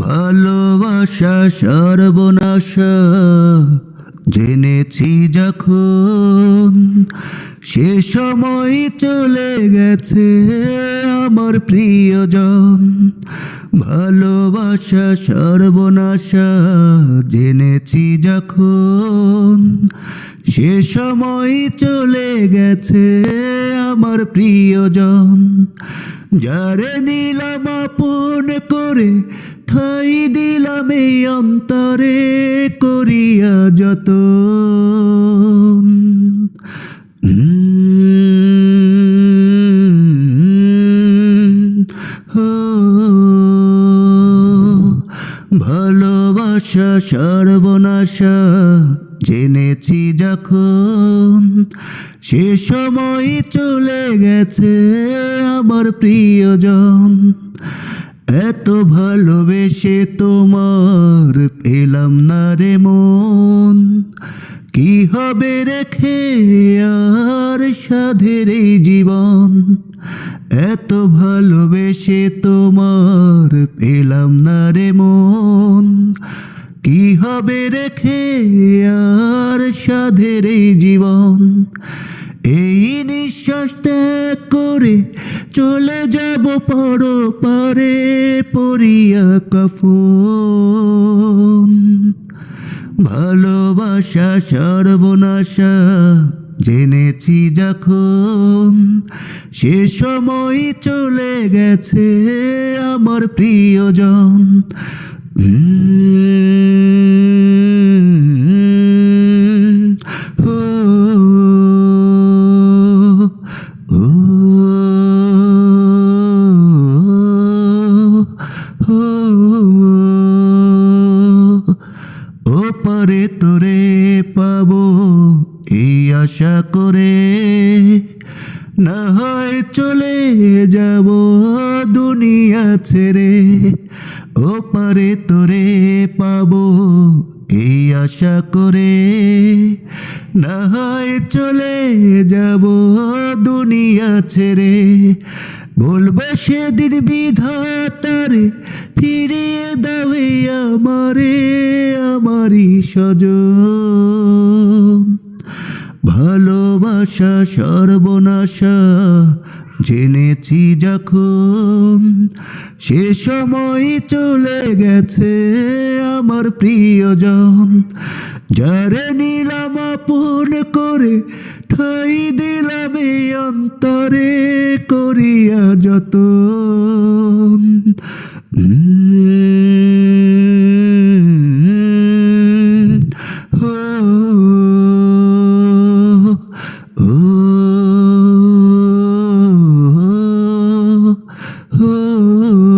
ভালোবাসা সর্বনাশা জেনেছি যখন সে সময় চলে গেছে আমার প্রিয়জন। ভালোবাসা সর্বনাশা জেনেছি যখন সে সময় চলে গেছে আমার প্রিয়জন। যারে নিলাম আপন করে এই অন্তরে করিয়া যত ভালোবাসা সর্বনাশা জেনেছি যখন। সে সময় চলে গেছে আমার প্রিয়জন। এত ভালোবেসে তোমার পেলাম না রে মন। কি হবে রেখে আর সাধের এই জীবন? এত ভালোবেসে তোমার পেলাম না রে মন। কি হবে রেখে আর সাধের এই জীবন? এই নিঃশ্বাস ত্যাগ করে চলে যাব পর পারে পরিয়া কফন। ভালোবাসা, সর্বনাশা জেনেছি যখন। সে সময় চলে গেছে আমার প্রিয়জন। পারে তোরে পাব এই আশা করে। না হয় চলে যাব দুনিয়া ছেড়ে, ও পারে তোরে পাব এই আশা করে। না হয় চলে যাব দুনিয়া ছেড়ে, বলব সেদিন বিধাতারে ফিরিয়ে দাও আমারে। আমারই স্বজন। ভালোবাসা সর্বনাশা জেনেছি যখন। সে সময় চলে গেছে আমার প্রিয়জন। যারে নিলাম আপন করে, ঠাই দিলাম অন্তরে করিয়া যত Ooh.